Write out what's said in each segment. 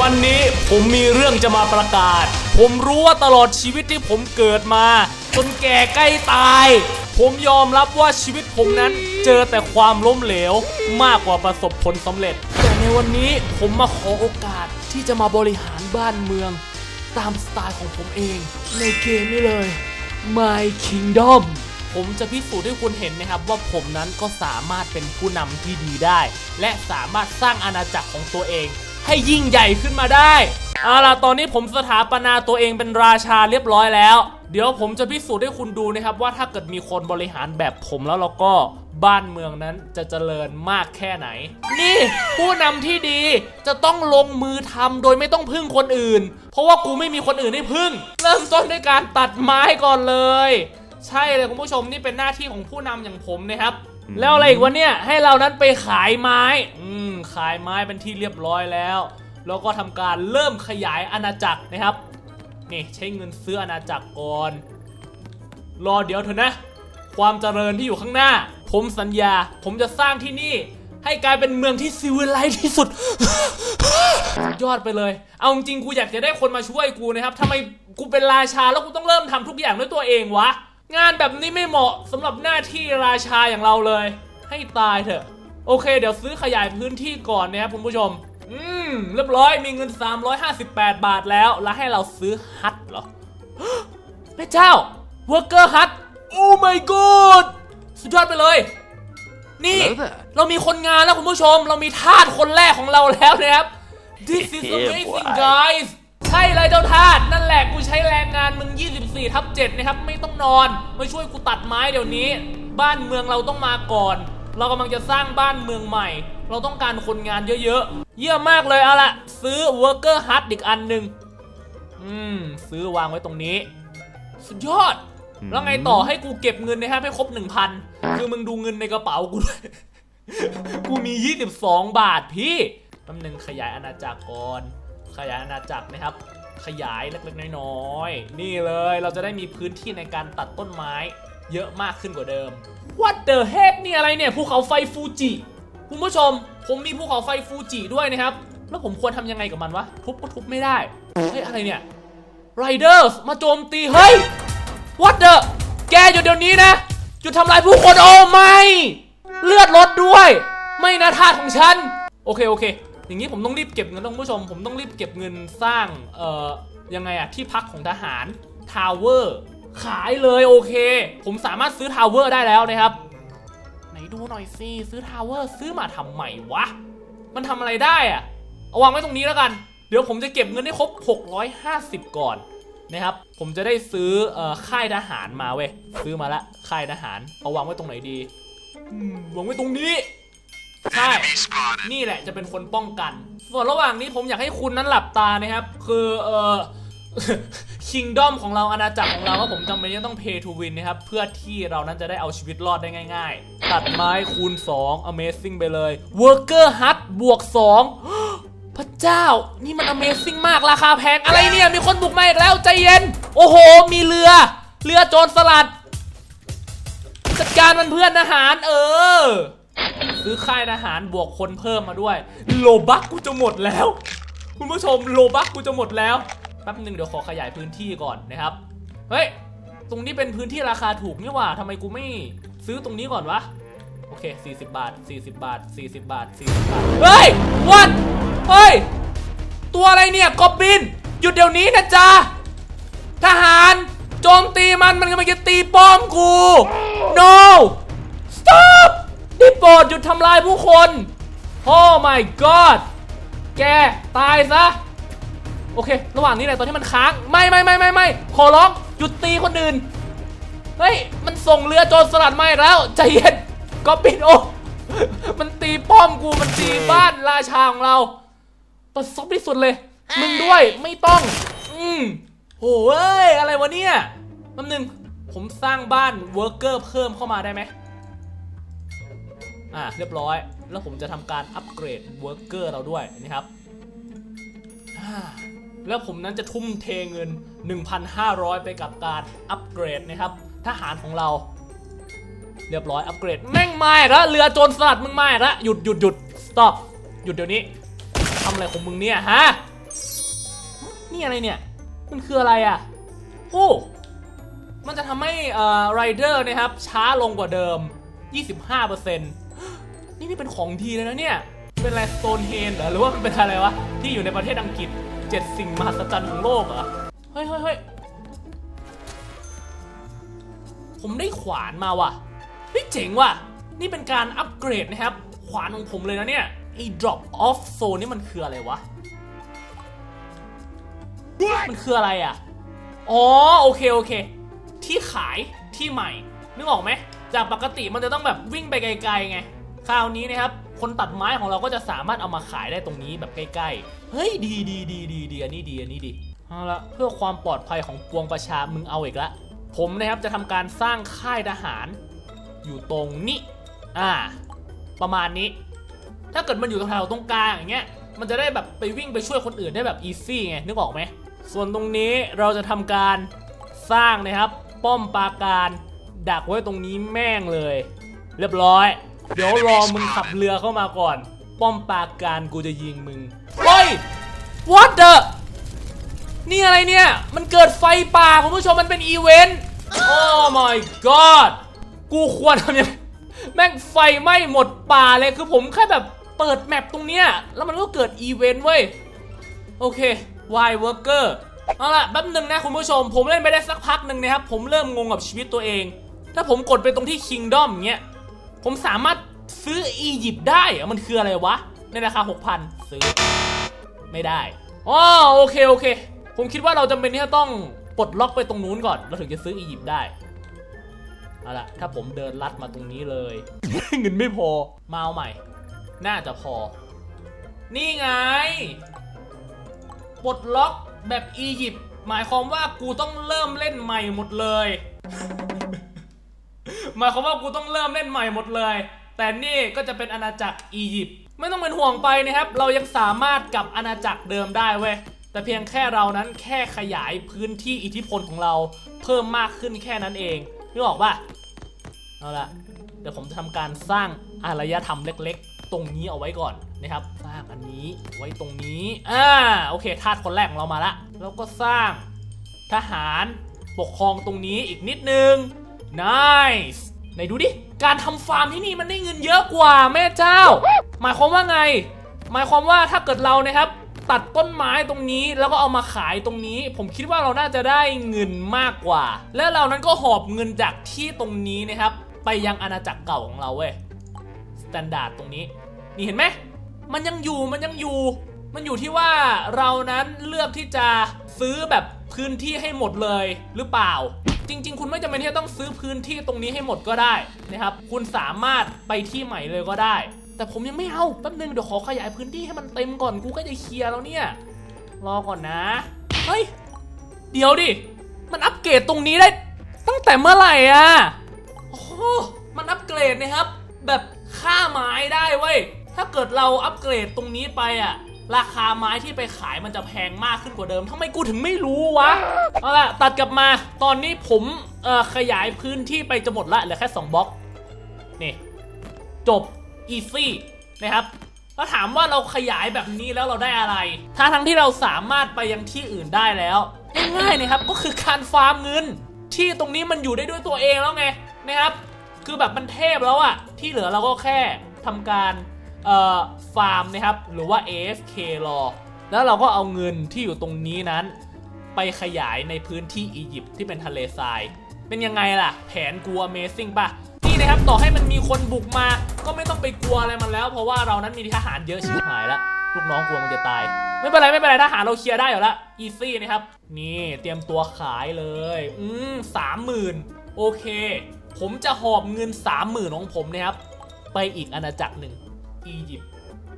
วันนี้ผมมีเรื่องจะมาประกาศ ผมรู้ว่าตลอดชีวิตที่ผมเกิดมา จนแก่ใกล้ตาย ผมยอมรับว่าชีวิตผมนั้นเจอแต่ความล้มเหลวมากกว่าประสบผลสำเร็จ แต่ในวันนี้ผมมาขอโอกาสที่จะมาบริหารบ้านเมือง ตามสไตล์ของผมเอง ในเกมนี้เลย My Kingdom ผมจะพิสูจน์ให้คุณเห็นนะครับว่าผมนั้นก็สามารถเป็นผู้นำที่ดีได้ และสามารถสร้างอาณาจักรของตัวเอง ให้ยิ่งใหญ่ขึ้นมาได้เอาล่ะตอนนี้ผมสถาปนาตัวเองเป็นราชาเรียบร้อยแล้ว เดี๋ยวผมจะพิสูจน์ให้คุณดูนะครับว่าถ้าเกิดมีคนบริหารแบบผมแล้วเราก็บ้านเมืองนั้นจะเจริญมากแค่ไหน นี่ ผู้นำที่ดีจะต้องลงมือทำโดยไม่ต้องพึ่งคนอื่น เพราะว่ากูไม่มีคนอื่นให้พึ่ง เริ่มต้นด้วยการตัดไม้ก่อนเลย ใช่เลยคุณผู้ชมนี่เป็นหน้าที่ของผู้นำอย่างผมนะครับ แล้วอะไรอีกวะเนี่ยให้เรานั้นไปขายไม้ อืมขายไม้เป็นที่เรียบร้อยแล้ว แล้วก็ทำการเริ่มขยายอาณาจักรนะครับ นี่ใช้เงินซื้ออาณาจักรก่อน รอเดี๋ยวเถอะนะ ความเจริญที่อยู่ข้างหน้า ผมสัญญา ผมจะสร้างที่นี่ ให้กลายเป็นเมืองที่ซิวิไลซ์ที่สุด ยอดไปเลย เอาจริงๆกูอยากจะได้คนมาช่วยกูนะครับทำไมกูเป็นราชาแล้วกูต้องเริ่มทำทุกอย่างด้วยตัวเองวะ งานแบบนี้ไม่เหมาะสำหรับหน้าที่ราชาอย่างเราเลย ให้ตายเถอะ โอเค เดี๋ยวซื้อขยายพื้นที่ก่อนนะครับคุณผู้ชม อืม เรียบร้อยมีเงิน 358 บาทแล้ว แล้วให้เราซื้อฮัทเหรอพระเจ้า Worker Hut โอ้ my god สุดยอดไปเลย นี่ Hello there เรามีคนงานแล้วคุณผู้ชม เรามีทาสคนแรกของเราแล้วนะครับ This is Yeah, amazing boy. guys ใช่เลยเจ้าทาสนั่นแหละกูใช้แรงงานมึง 24ทับ7นะครับไม่ต้องนอนมาช่วยกูตัดไม้เดี๋ยวนี้ บ้านเมืองเราต้องมาก่อน เรากำลังจะสร้างบ้านเมืองใหม่ เราต้องการคนงานเยอะๆ เยี่ยมมากเลยเอาละซื้อ Worker Hut อีกอันหนึ่งอืมซื้อวางไว้ตรงนี้ สุดยอด แล้วไงต่อให้กูเก็บเงินนะครับให้ครบ 1,000 คือมึงดูเงินในกระเป๋ากูด้วยกูมี 22 บาทพี่แป๊บนึงขยายอาณาจักรก่อน ขยายอาณาจักรนะครับ ขยายเล็กๆน้อยๆนี่เลยเราจะได้มีพื้นที่ในการตัดต้นไม้ เยอะมากขึ้นกว่าเดิม What the heck นี่อะไรเนี่ยภูเขาไฟฟูจิคุณผู้ชม ผมมีภูเขาไฟฟูจิด้วยนะครับ แล้วผมควรทำยังไงกับมันวะทุบก็ทุบไม่ได้เฮ้ยอะไรเนี่ย Riders มาโจมตีเฮ้ย What the แกหยุดเดี๋ยวนี้นะหยุดทำลายผู้คนโอ้ไม่ เลือดลดด้วย ไม่นะทาสของฉัน โอเค โอเค อย่างนี้ผมต้องรีบเก็บเงินนะคุณผู้ชม ผมต้องรีบเก็บเงินสร้าง เอ่อ ยังไงอะที่พักของทหาร ทาวเวอร์ ขายเลยโอเค ผมสามารถซื้อทาวเวอร์ได้แล้วนะครับ ไหนดูหน่อยสิซื้อทาวเวอร์ซื้อมาทำไมวะ มันทำอะไรได้อะเอาวางไว้ตรงนี้แล้วกัน เดี๋ยวผมจะเก็บเงินให้ครบ 650 ก่อนนะครับ ผมจะได้ซื้ออค่ายทหารมาเว้ย ซื้อมาละค่ายทหาร เอาวางไว้ตรงไหนดีวางไว้ตรงนี้ ใช่ นี่แหละจะเป็นคนป้องกันส่วนระหว่างนี้ผมอยากให้คุณนั้นหลับตานะครับ คือเออคิงดอมของเราอาณาจักรของเราก็ผมจำเป็นที่ต้อง pay to win นะครับ เพื่อที่เรานั้นจะได้เอาชีวิตรอดได้ง่าย ๆ ตัดไม้คูณ 2 amazing ไปเลย worker hut บวก 2 พระเจ้า นี่มัน amazing มากราคาแพง อะไรเนี่ย มีคนบุกมาอีกแล้วใจเย็น โอ้โห มีเรือ เรือโจรสลัด จัดการมันเพื่อนทหาร เออ ซื้อค่ายทหารบวกคนเพิ่มมาด้วย โลบักกูจะหมดแล้ว คุณผู้ชมโลบักกูจะหมดแล้วแป๊บหนึ่งเดี๋ยวขอขยายพื้นที่ก่อนนะครับ เฮ้ย ตรงนี้เป็นพื้นที่ราคาถูกนี่หว่าทำไมกูไม่ซื้อตรงนี้ก่อนวะ โอเค 40 บาท 40 บาท 40 บาท 40 บาท เฮ้ยวันเฮ้ย ตัวอะไรเนี่ยกอบบิน หยุดเดี๋ยวนี้นะจ๊ะ ทหารโจมตีมันมันกำลังจะตีป้อมกู no stop ได้โปรดหยุดทำลายผู้คน oh my god แก ตายซะ โอเค ระหว่างนี้แหละตอนที่มันค้าง ไม่ไม่ไม่ไม่ไม่ขอร้อง หยุดตีคนอื่น เฮ้ย มันส่งเรือโจรสลัดมาอีกแล้ว ใจเย็นก็ปิดโอมันตีป้อมกู มันตีบ้านราชาของเราประสบที่สุดเลย มึงด้วย ไม่ต้อง อืมโอ้ย อะไรวะเนี่ยแป๊บนึงผมสร้างบ้านเวิร์กเกอร์เพิ่มเข้ามาได้ไหม อ่าเรียบร้อย แล้วผมจะทำการอัปเกรดเวิร์กเกอร์เราด้วยนะครับแล้วผมนั้นจะทุ่มเทเงิน 1,500 ไปกับการอัปเกรดนะครับ ทหารของเรา เรียบร้อยอัปเกรดแม่งไมาอีกแล้วเรือโจรสลัดมึงไมาอีกแล้วหยุดหยุดหยุด stop หยุดเดี๋ยวนี้ทำอะไรของมึงเนี่ยฮะนี่อะไรเนี่ย มันคืออะไรอะโอ้มันจะทำให้เอ่อไรเดอร์นะครับช้าลงกว่าเดิม 25% นี่นี่เป็นของดีเลยนะเนี่ย เป็นอะไรสโตนเฮนเหรอหรือว่ามันเป็นอะไรวะ ที่อยู่ในประเทศอังกฤษเจ็ดสิ่งมหัศจรรย์ของโลกเหรอ เฮ้ยเฮ้ยเฮ้ยผมได้ขวานมาว่ะเฮ้ยเจ๋งว่ะ นี่เป็นการอัปเกรดนะครับ ขวานของผมเลยนะเนี่ยไอ้ drop off zone นี่มันคืออะไรวะ มันคืออะไรอะ อ๋อโอเคโอเค ที่ขายที่ใหม่นึกออกไหมจากปกติมันจะต้องแบบวิ่งไปไกลๆไง คราวนี้นะครับคนตัดไม้ของเราก็จะสามารถเอามาขายได้ตรงนี้แบบใกล้ๆ เฮ้ยดีดีดีดีดีอันนี้ดีอันนี้ดีเอาละเพื่อความปลอดภัยของปวงประชามึงเอาอีกละ ผมนะครับจะทำการสร้างค่ายทหาร อยู่ตรงนี้ อ่า ประมาณนี้ ถ้าเกิดมันอยู่แถวตรงกลางอย่างเงี้ย มันจะได้แบบไปวิ่งไปช่วยคนอื่นได้แบบอีซี่ไงนึกออกไหม ส่วนตรงนี้เราจะทำการสร้างนะครับ ป้อมปราการดักไว้ตรงนี้แม่งเลย เรียบร้อย เดี๋ยวรอมึงขับเรือเข้ามาก่อน ป้อมปราการกูจะยิงมึงเฮ้ย what the นี่อะไรเนี่ย มันเกิดไฟป่าคุณผู้ชมมันเป็นอีเวนต์โอ้ my god กูควรทำยังไงแม่งไฟไหม้หมดป่าเลยคือผมแค่แบบเปิดแมปตรงเนี้ยแล้วมันก็เกิดอีเวนต์เว้ย โอเค Y Worker เอาล่ะแป๊บหนึงนะคุณผู้ชม ผมเล่นไปได้สักพักหนึ่งนะครับ ผมเริ่มงงกับชีวิตตัวเอง ถ้าผมกดไปตรงที่ Kingdom เงี้ย ผมสามารถซื้ออียิปต์ได้อะมันคืออะไรวะ ในราคา 6,000 ซื้อ ไม่ได้อ๋อโอเคโอเค ผมคิดว่าเราจำเป็นที่จะต้องปลดล็อกไปตรงนู้นก่อน เราถึงจะซื้ออียิปต์ได้เอาละถ้าผมเดินลัดมาตรงนี้เลย เงินไม่พอมาเอาใหม่ น่าจะพอ นี่ไงปลดล็อกแบบอียิปต์หมายความว่ากูต้องเริ่มเล่นใหม่หมดเลย หมายความว่ากูต้องเริ่มเล่นใหม่หมดเลย แต่นี่ก็จะเป็นอาณาจักรอียิปต์ไม่ต้องเป็นห่วงไปนะครับ เรายังสามารถกลับอาณาจักรเดิมได้เว้ยแต่เพียงแค่เรานั้นแค่ขยายพื้นที่อิทธิพลของเราเพิ่มมากขึ้นแค่นั้นเองนึกออกปะเอาละเดี๋ยวผมจะทำการสร้างอารยธรรมเล็กๆ ตรงนี้เอาไว้ก่อนนะครับ สร้างอันนี้ไว้ตรงนี้อ่าโอเคทาสคนแรกของเรามาละแล้วก็สร้างทหารปกครองตรงนี้อีกนิดนึง nice ไหนดูดิ การทำฟาร์มที่นี่มันได้เงินเยอะกว่าแม่เจ้า หมายความว่าไง หมายความว่าถ้าเกิดเรานะครับ ตัดต้นไม้ตรงนี้แล้วก็เอามาขายตรงนี้ ผมคิดว่าเราน่าจะได้เงินมากกว่า และเรานั้นก็หอบเงินจากที่ตรงนี้นะครับ ไปยังอาณาจักรเก่าของเราเว้ยสแตนดาร์ดตรงนี้ นี่เห็นไหมมันยังอยู่มันยังอยู่ มันอยู่ที่ว่าเรานั้นเลือกที่จะซื้อแบบพื้นที่ให้หมดเลยหรือเปล่า จริง ๆ คุณไม่จำเป็นที่จะต้องซื้อพื้นที่ตรงนี้ให้หมดก็ได้นะครับคุณสามารถไปที่ใหม่เลยก็ได้ แต่ผมยังไม่เอาแป๊บนึงเดี๋ยวขอขยายพื้นที่ให้มันเต็มก่อนกูก็จะเคลียร์แล้วเนี่ยรอก่อนนะเฮ้ยเดี๋ยวดิมันอัปเกรดตรงนี้ได้ ตั้งแต่เมื่อไหร่อะโอ้มันอัปเกรดนะครับ แบบค่าไม้ได้เว้ยถ้าเกิดเราอัปเกรดตรงนี้ไปอะ ราคาไม้ที่ไปขายมันจะแพงมากขึ้นกว่าเดิมทำไมกูถึงไม่รู้วะเอาล่ะตัดกลับมาตอนนี้ผมเอ่อขยายพื้นที่ไปจะหมดละเหลือแค่ 2บล็อกนี่จบอีซี่นะครับแล้วถามว่าเราขยายแบบนี้แล้วเราได้อะไร ถ้าทั้งที่เราสามารถไปยังที่อื่นได้แล้วง่ายๆนะครับก็คือการฟาร์มเงิน ที่ตรงนี้มันอยู่ได้ด้วยตัวเองแล้วไงนะครับ คือแบบมันเทพแล้วอะที่เหลือเราก็แค่ทำการเอ่อ ฟาร์มนะครับหรือว่า AFK รอ แล้วเราก็เอาเงินที่อยู่ตรงนี้นั้น ไปขยายในพื้นที่อียิปต์ที่เป็นทะเลทราย เป็นยังไงล่ะ แผนกู Amazing ป่ะ นี่นะครับต่อให้มันมีคนบุกมา ก็ไม่ต้องไปกลัวอะไรมันแล้ว เพราะว่าเรานั้นมีทหารเยอะชิบหายแล้วลูกน้องกลัวมันจะตาย ไม่เป็นไรไม่เป็นไรทหารเราเคลียร์ได้อยู่แล้วอีซี่นะครับ นี่เตรียมตัวขายเลย อืมสามหมื่นโอเค ผมจะหอบเงินสามหมื่นของผมนะครับไปอีกอาณาจักรหนึ่ง อียิปต์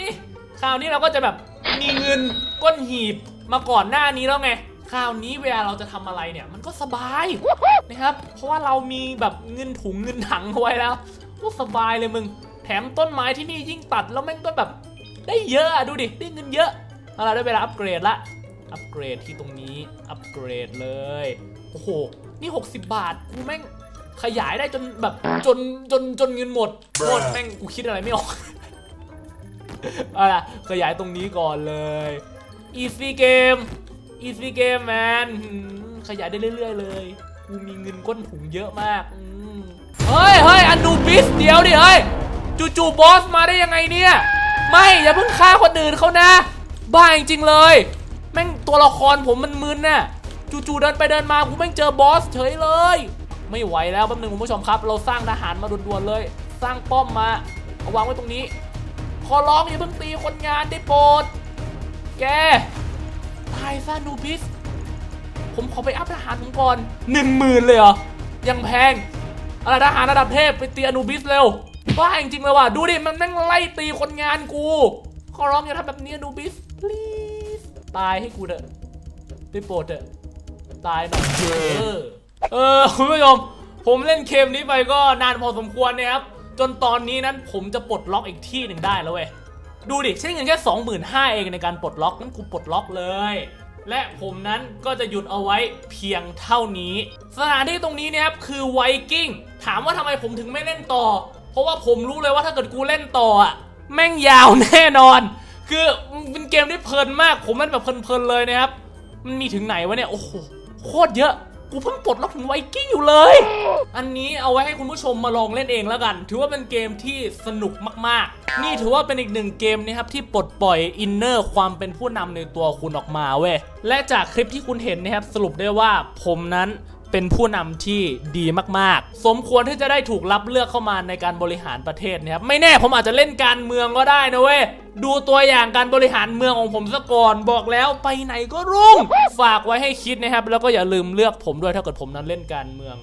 นี่คราวนี้เราก็จะแบบมีเงินก้นหีบมาก่อนหน้านี้แล้วไงคราวนี้เวลาเราจะทำอะไรเนี่ย มันก็สบายนะครับ เพราะว่าเรามีแบบเงินถุงเงินถังเอาไว้แล้วก็สบายเลยมึง แถมต้นไม้ที่นี่ยิ่งตัดแล้วแม่งก็แบบได้เยอะอะดูดิได้เงินเยอะเอาล่ะได้เวลาอัปเกรดละอัปเกรดที่ตรงนี้อัปเกรดเลยโอ้โหนี่ 60 บาทกูแม่งขยายได้จนแบบจนจนจนเงินหมดหมดแม่งกูคิดอะไรไม่ออก เอาล่ะขยายตรงนี้ก่อนเลย easy game easy game man ขยายได้เรื่อย ๆ เลย กูมีเงินก้นถุงเยอะมากเฮ้ยเฮ้ยอันดูบิสเดียวดิเฮ้ยจู่ๆบอสมาได้ยังไงเนี่ย ไม่อย่าเพิ่งฆ่าคนอื่นเขานะ บ้าจริงๆเลย แม่งตัวละครผมมันมึนน่ะจู่ๆเดินไปเดินมากูแม่งเจอบอสเฉยเลย ไม่ไหวแล้วแป๊บนึงคุณผู้ชมครับ เราสร้างทหารมาด่วนๆเลย สร้างป้อมมาเอาวางไว้ตรงนี้ ขอร้องอย่าเพิ่งตีคนงานได้โปรด แก ตายซะนูบิส ผมขอไปอัพทหารผมก่อนหนึ่งหมื่นเลยเหรอ ยังแพงอะไรทหารระดับเทพไปตีอนูบิสเร็วบ้าจริงๆเลยว่ะ ดูดิ มันแม่งไล่ตีคนงานกู ขอร้องอย่าทำแบบนี้อนูบิส please ตายให้กูเถอะได้โปรดเถอะ ตายหน่อยเออ เออคุณผู้ชมผมเล่นเกมนี้ไปก็นานพอสมควรนะครับ จนตอนนี้นั้นผมจะปลดล็อกอีกที่หนึ่งได้แล้วเว้ย ดูดิใช้เงินแค่ 25,000เองในการปลดล็อกนั้นกูปลดล็อกเลย และผมนั้นก็จะหยุดเอาไว้เพียงเท่านี้ สถานที่ตรงนี้เนี่ยครับคือไวกิ้งถามว่าทำไมผมถึงไม่เล่นต่อ เพราะว่าผมรู้เลยว่าถ้าเกิดกูเล่นต่ออะแม่งยาวแน่นอน คือเป็นเกมที่เพลินมาก ผมเล่นแบบเพลินๆเลยนะครับ มันมีถึงไหนวะเนี่ย โอ้โห โคตรเยอะ กูเพิ่งปลดล็อกถึงไวกิ้งอยู่เลย อันนี้เอาไว้ให้คุณผู้ชมมาลองเล่นเองแล้วกัน ถือว่าเป็นเกมที่สนุกมากๆ นี่ถือว่าเป็นอีกหนึ่งเกมนะครับที่ปลดปล่อยอินเนอร์ความเป็นผู้นำในตัวคุณออกมาเว้ย และจากคลิปที่คุณเห็นนะครับสรุปได้ว่าผมนั้น เป็นผู้นำที่ดีมากๆ สมควรที่จะได้ถูกรับเลือกเข้ามาในการบริหารประเทศนะครับไม่แน่ผมอาจจะเล่นการเมืองก็ได้นะเว้ยดูตัวอย่างการบริหารเมืองของผมซะก่อนบอกแล้วไปไหนก็รุ่ง ฝากไว้ให้คิดนะครับ แล้วก็อย่าลืมเลือกผมด้วยถ้าเกิดผมนั้นเล่นการเมือง